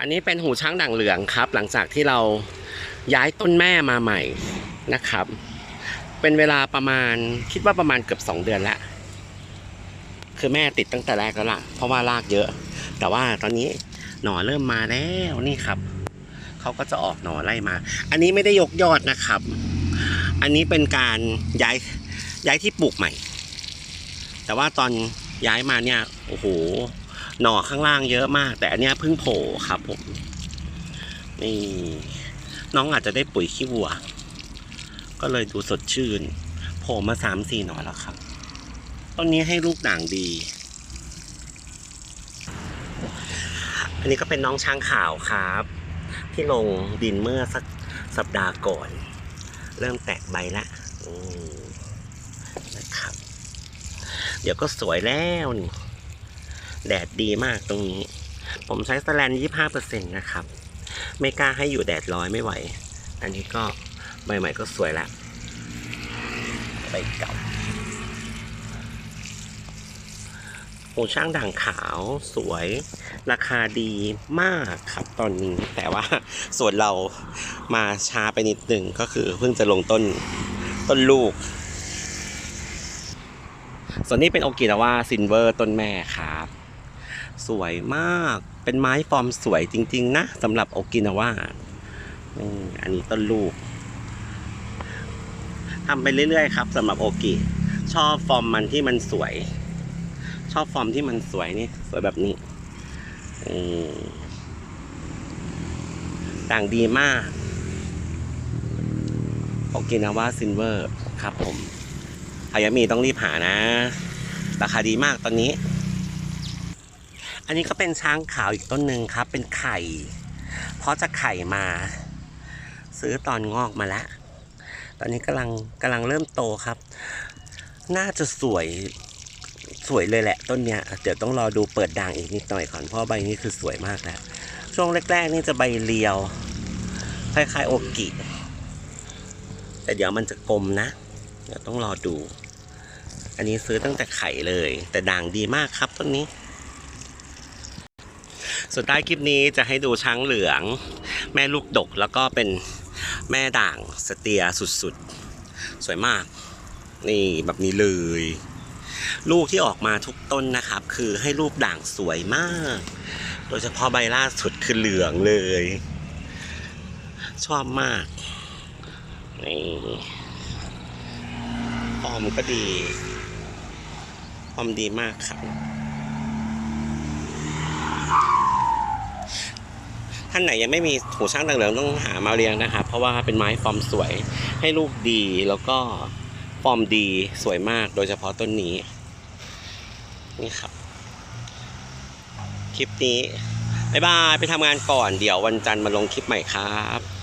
อันนี้เป็นหูช้างด่างเหลืองครับ หลังจากที่เราย้ายต้นแม่มาใหม่นะครับ เป็นเวลาประมาณคิดว่าประมาณเกือบ2เดือนแล้วคือแม่ติดตั้งแต่แรกแล้วล่ะ เพราะว่ารากเยอะ แต่ว่าตอนนี้หน่อเริ่มมาแล้วนี่ครับเขาก็จะออกหน่อไล่มา อันนี้ไม่ได้ยกยอดนะครับ อันนี้เป็นการย้ายย้ายที่ปลูกใหม่ แต่ว่าตอนย้ายมาเนี่ยโอ้โห หน่อข้างล่างเยอะมาก แต่อันเนี้ยเพิ่งโผล่ครับผมนี่น้องอาจจะได้ปุ๋ยขี้วัว ก็เลยดูสดชื่น โผล่มาสามสี่หน่อแล้วครับต้นนี้ให้ลูกด่างดี อันนี้ก็เป็นน้องช้างขาวครับ ที่ลงดินเมื่อสักสัปดาห์ก่อน เริ่มแตกใบละนะครับ เดี๋ยวก็สวยแล้วนี่ แดดดีมากตรงนี้ ผมใช้สแลนยี่ห้าเปอร์เซ็นต์นะครับ ไม่กล้าให้อยู่แดดร้อยไม่ไหว อันนี้ก็ใบใหม่ก็สวยละใบเก่าหูช่างด่างขาวสวย ราคาดีมากครับตอนนี้ แต่ว่าส่วนเรามาช้าไปนิดหนึ่งก็คือเพิ่งจะลงต้นต้นลูก ส่วนนี้เป็นโอกินาว่าซินเวอร์ต้นแม่ครับ สวยมาก เป็นไม้ฟอร์มสวยจริง ๆ นะสำหรับโอกินาวาอันนี้ต้นลูกทำไปเรื่อย ๆ ครับสำหรับโอกิ ชอบฟอร์มมันที่มันสวย ชอบฟอร์มที่มันสวยนี่ สวยแบบนี้ต่างดีมากโอกินาวาซินเวอร์ครับผมใครยังมีต้องรีบหานะ ราคาดีมากตอนนี้ อันนี้ก็เป็นช้างขาวอีกต้นหนึ่งครับ เป็นไข่ เพราะจะไข่มา ซื้อตอนงอกมาแล้ว ตอนนี้กำลังกำลังเริ่มโตครับ น่าจะสวยสวยเลยแหละต้นเนี้ย เดี๋ยวต้องรอดูเปิดด่างอีกนิดหน่อยก่อนเพราะใบนี้คือสวยมากแล้วช่วงแรกๆนี่จะใบเรียวคล้ายๆโอกิ แต่เดี๋ยวมันจะกลมนะ เดี๋ยวต้องรอดู อันนี้ซื้อตั้งแต่ไข่เลย แต่ด่างดีมากครับต้นนี้ สุดท้ายคลิปนี้จะให้ดูช้างเหลือง แม่ลูกดกแล้วก็เป็นแม่ด่างสเตียสุดๆ สวยมาก นี่แบบนี้เลย ลูกที่ออกมาทุกต้นนะครับ คือให้รูปด่างสวยมาก โดยเฉพาะใบล่าสุดคือเหลืองเลย ชอบมากนี่ฟอมก็ดีฟอมดีมากครับานไหนยังไม่มีหูช่างต่างเหลืองต้องหามาเรียงนะครับเพราะว่าเป็นไม้ฟอร์มสวยให้ลูกดีแล้วก็ฟอร์มดีสวยมากโดยเฉพาะต้นนี้ นี่ครับ คลิปนี้ บ๊ายบาย ไปทำงานก่อนเดี๋ยววันจันทร์มาลงคลิปใหม่ครับ